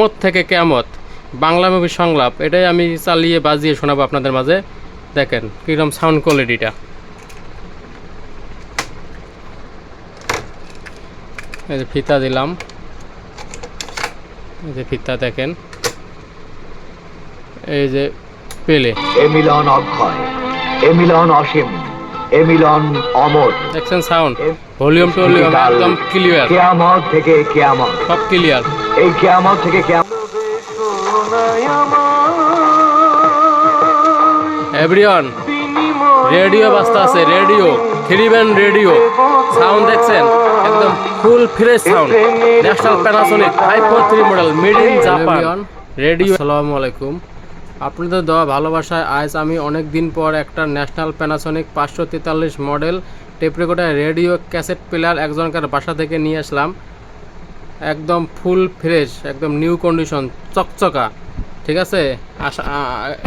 কেমত থেকে কেমত বাংলা মুভি সংলাপ এটাই আমি চালিয়ে বাজিয়ে শোনাবো আপনাদের মাঝে। দেখেন কীরকম সাউন্ড কোয়ালিটিটা এই যে ফিতা দিলাম। এই যে ফিতা দেখেন। এই যে পেলে। এ মিলন অক্ষয় এ মিলন অসীম এ মিলন অমর। দেখছেন সাউন্ড ভলিউম টলিউম একদম ক্লিয়ার কেয়ামত থেকে কেয়ামত। সব ক্লিয়ার এই কেয়ামত থেকে কেয়ামত এভরিওয়ান রেডিও বাজতে আছে radio three band radio sound দেখছেন? একদম full fresh sound. National Panasonic five four three model made in Japan radio আসসালামু আলাইকুম। আপনাদের দেওয়া ভালোবাসায় আজ আমি অনেক দিন পর একটা ন্যাশনাল প্যানাসোনিক পাঁচশো তেতাল্লিশ model tape recorder radio cassette player একজনকার বাসা থেকে নিয়ে আসলাম। একদম ফুল ফ্রেশ, একদম নিউ কন্ডিশন, চকচকা, ঠিক আছে?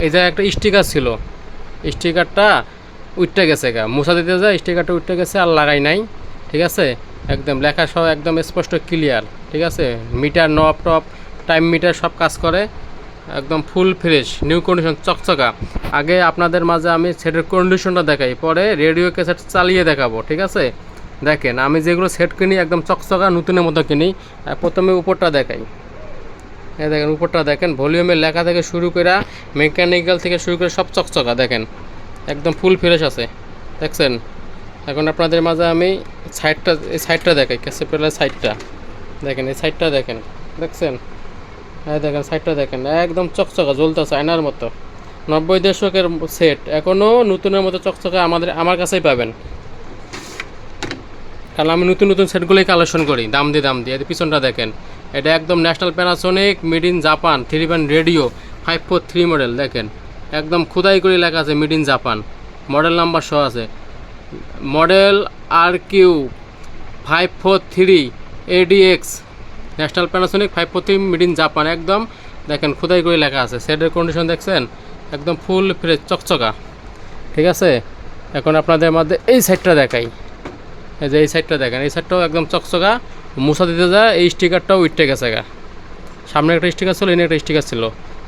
এই যে একটা স্টিকার ছিল, স্টিকারটা উঠতে গেছে গা। মুছা দিতে যায়, স্টিকারটা উঠতে গেছে, আর লাগাই নাই, ঠিক আছে? একদম লেখা সহ একদম স্পষ্ট ক্লিয়ার, ঠিক আছে? মিটার, নব টপ টাইম মিটার সব কাজ করে, একদম ফুল ফ্রেশ, নিউ কন্ডিশন, চকচকা। আগে আপনাদের মাঝে আমি সেটের কন্ডিশনটা দেখাই, পরে রেডিও ক্যাসেট চালিয়ে দেখাবো, ঠিক আছে? দেখেন, আমি যেগুলো সেট কিনি একদম চকচকা নতুনের মতো কিনি প্রথমে উপরটা দেখাই। হ্যাঁ দেখেন, উপরটা দেখেন ভলিউমের লেখা থেকে শুরু করে মেকানিক্যাল থেকে শুরু করে সব চকচকা, দেখেন। একদম ফুল ফ্রেশ আছে, দেখছেন? এখন আপনাদের মাঝে আমি সাইডটা এই সাইডটা দেখাই ক্যাসেপেলার সাইডটা দেখেন, এই সাইডটা দেখেন, দেখছেন? হ্যাঁ দেখেন সাইডটা দেখেন, একদম চকচকা, জ্বলতেছে আয়নার মতো। নব্বই দশকের সেট এখনও নতুনের মতো চকচকা আমাদের, আমার কাছেই পাবেন। কারণ আমি নতুন নতুন সেটগুলোই কালেকশন করি, দাম দিয়ে দাম দিয়ে। পিছনটা দেখেন, এটা একদম national Panasonic made in Japan three band radio five four three model দেখেন। একদম খুদাই করে লেখা আছে made in Japan model number সহ আছে। Model R Q five four three ADX national Panasonic five four three made in Japan একদম। দেখেন, খুদাই করে লেখা আছে। সেটের কন্ডিশন দেখছেন? একদম ফুল ফ্রেশ চকচকা। ঠিক আছে? এখন আপনাদের মধ্যে এই সাইডটা দেখাই। এই যে এই সাইডটা দেখেন, এই সাইডটাও একদম চকচকা, মুছা দিতে যায়, এই স্টিকারটাও উঠতে গেছে গা। সামনে একটা স্টিকার ছিল, এনে একটা স্টিকার ছিল,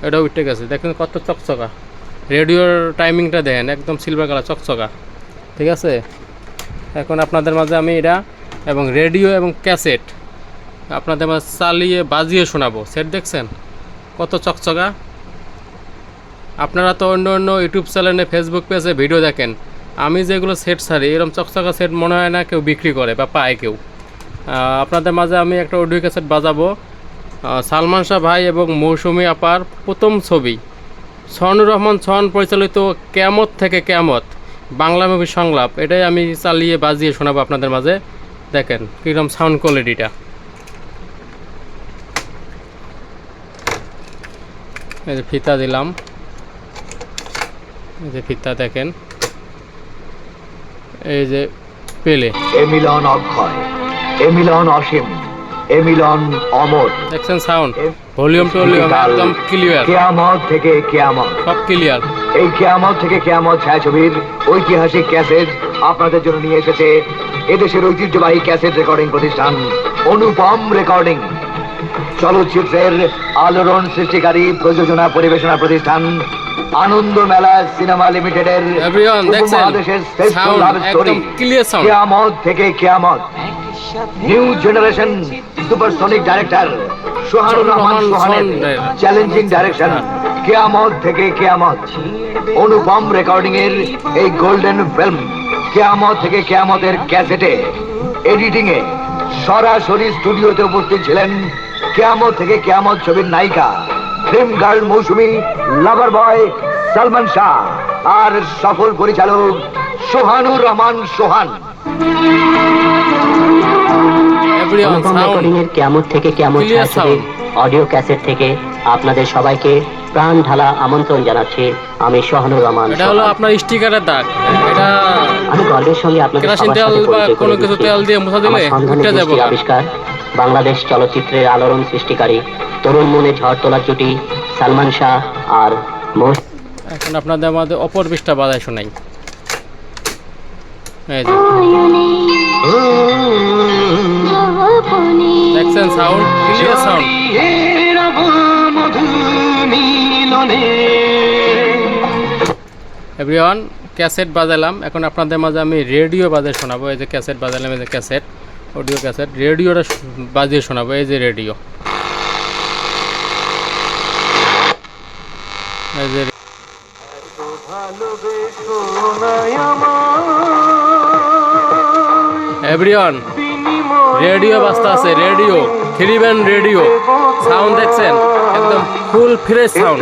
এটাও উঠতে গেছে। দেখেন কত চকচকা। রেডিওর টাইমিংটা দেখেন, একদম সিলভার কালার চকচকা। ঠিক আছে? এখন আপনাদের মাঝে আমি এটা এবং রেডিও এবং ক্যাসেট আপনাদের মাঝে চালিয়ে বাজিয়ে শোনাবো। সেট দেখছেন? কত চকচকা। আপনারা তো অন্য অন্য ইউটিউব চ্যানেলে ফেসবুক পেজে ভিডিও দেখেন। আমি যেগুলো সেট ছাড়ি এরকম চকচকা সেট মনে হয় না কেউ বিক্রি করে বা পায় কেউ। আপনাদের মাঝে আমি একটা অডিও ক্যাসেট বাজাবো। সালমান শাহ ভাই এবং মৌসুমি আপার প্রথম ছবি। সনুর রহমান সন পরিচালিত ক্যামত থেকে ক্যামত, বাংলা মুভি সংলাপ। এটাই আমি চালিয়ে বাজিয়ে শোনাবো আপনাদের মাঝে। দেখেন কীরকম সাউন্ড কোয়ালিটিটা এই যে ফিতা দিলাম। এই যে ফিতা দেখেন। এই যে পেলে। এ মিলন অক্ষয় এ মিলন অসীম এ মিলন অমর। দেখছেন সাউন্ড ভলিউম টলিউম একদম ক্লিয়ার কেয়ামত থেকে কেয়ামত। সব ক্লিয়ার এই কেয়ামত থেকে কেয়ামত ছায়াছবির ঐতিহাসিক ক্যাসেট আপনাদের জন্য নিয়ে এসেছে এদেশের ঐতিহ্যবাহী ক্যাসেট রেকর্ডিং প্রতিষ্ঠান অনুপম রেকর্ডিং। চলচ্চিত্রের আলোড়ন সৃষ্টিকারী প্রযোজনা পরিবেশনা প্রতিষ্ঠান আনন্দ মেলা সিনেমা লিমিটেডের? উপমহাদেশের শ্রেষ্ঠ লাভ story. Keyamat Theke Keyamat new generation supersonic director Sohanur Rahman Rahman সোহানের challenging direction Keyamat থেকে কেয়ামত অনুপম রেকর্ডিং এর এই গোল্ডেন ফিল্ম কেয়ামত থেকে কেয়ামতের ক্যাসেটে এডিটিং এ সরাসরি স্টুডিওতে উপস্থিত ছিলেন কেয়ামত থেকে কেয়ামত ছবির নায়িকা film girl Moushumi lover boy Salman Shah আর সফল পরিচালক সোহানুর রহমান সোহান। অনুপম কেমন থেকে কেমন ছায়াছবির অডিও ক্যাসেট থেকে আপনাদের সবাইকে প্রাণ ঢালা আমন্ত্রণ জানাচ্ছি আমি সহনুর রহমান এটা হলো আপনার স্টিকারের দাগ। এটা আমি গর্বের সঙ্গে আপনাদের সবার সাথে পরিচয় করে দিচ্ছি। আমার আবিষ্কার বাংলাদেশ চলচ্চিত্রের আলোড়ন সৃষ্টিকারী তরুণ মনে ঝড় তোলার জুটি, সালমান শাহ আর এখন আপনাদের মধ্যে অপর পৃষ্ঠা বাজায় শোনাই। সাউন্ড সাউন্ড এভরিওয়ান ক্যাসেট বাজালাম। এখন আপনাদের মাঝে আমি রেডিও বাজে শোনাবো। এই যে ক্যাসেট বাজালাম, এই যে ক্যাসেট অডিও ক্যাসেট। রেডিওটা বাজিয়ে শোনাবো, এই যে রেডিও। এভরিওয়ান, রেডিও বাজতে আছে, radio three band radio, sound দেখছেন? একদম full fresh sound.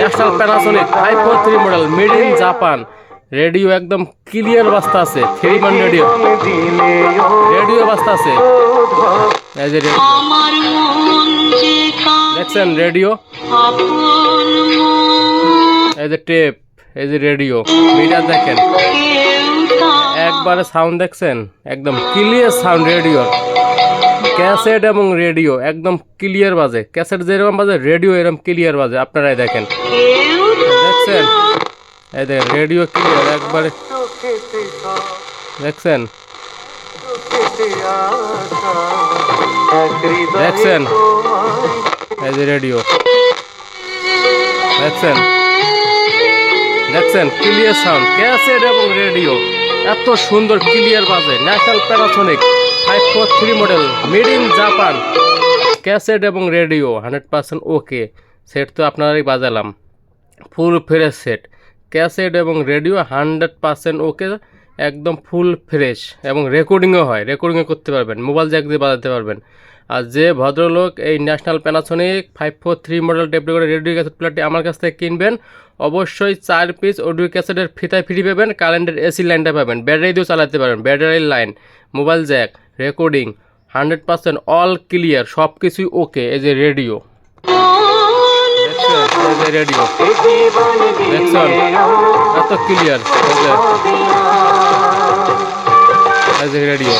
National Panasonic, five four three model, made in Japan. Radio একদম ক্লিয়ার বাজতে আছে থ্রি রেডিও রেডিও। বাজতে আছে দেখছেন রেডিও? এই যে টেপ এই যে রেডিও মিটার দেখেন। একবারে সাউন্ড দেখছেন? একদম ক্লিয়ার সাউন্ড রেডিও। ক্যাসেট এবং রেডিও একদম ক্লিয়ার বাজে। ক্যাসেট যেরকম বাজে রেডিও এরকম ক্লিয়ার বাজে। আপনারাই দেখেন। দেখছেন? এই দেখেন রেডিও ক্লিয়ার একবারে। দেখছেন? দেখছেন? এই যে রেডিও দেখছেন? দেখছেন? ক্লিয়ার সাউন্ড ক্যাসেট এবং রেডিও এত সুন্দর ক্লিয়ার বাজে। National Panasonic five four three model made in Japan cassette এবং radio hundred percent okay set তো আপনারাই বাজালাম। ফুল ফ্রেশ সেট ক্যাসেট এবং রেডিও হান্ড্রেড পার্সেন্ট ওকে একদম ফুল ফ্রেশ এবং রেকর্ডিংও হয়, রেকর্ডিংও করতে পারবেন, মোবাইল জ্যাক দিয়ে বাজাতে পারবেন। আর যে ভদ্রলোক এই national Panasonic five four three model টেপটি করে রেডিও ক্যাসেট প্লেয়ারটি আমার কাছ থেকে কিনবেন, অবশ্যই চার পিস অডিও ক্যাসেটের ফিতায় ফ্রি পাবেন, কারেন্টের এসি লাইনটা পাবেন ব্যাটারি দিয়েও চালাতে পারবেন ব্যাটারির line mobile jack recording hundred percent all clear সব কিছুই ওকে এই যে রেডিও। রেডিও এত ক্লিয়ার রেডিও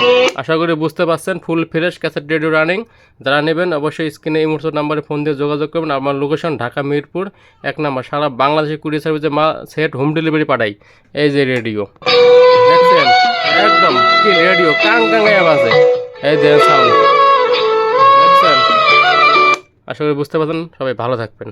কে আশা করি বুঝতে পারছেন, full fresh cassette radio running যারা নেবেন অবশ্যই স্ক্রিনে এই মুহূর্তে নাম্বারে ফোন দিয়ে যোগাযোগ করবেন। আমার লোকেশন ঢাকা মিরপুর, এক নাম্বার। সারা বাংলাদেশে কুরিয়ার সার্ভিসে মা সেট হোম ডেলিভারি পাঠাই। এই যে রেডিও দেখছেন? একদম কি রেডিও কাং কাঙ্গাইয়া বাজে। এই যে সাউন্ড আশা করি বুঝতে পারছেন। সবাই ভালো থাকবেন।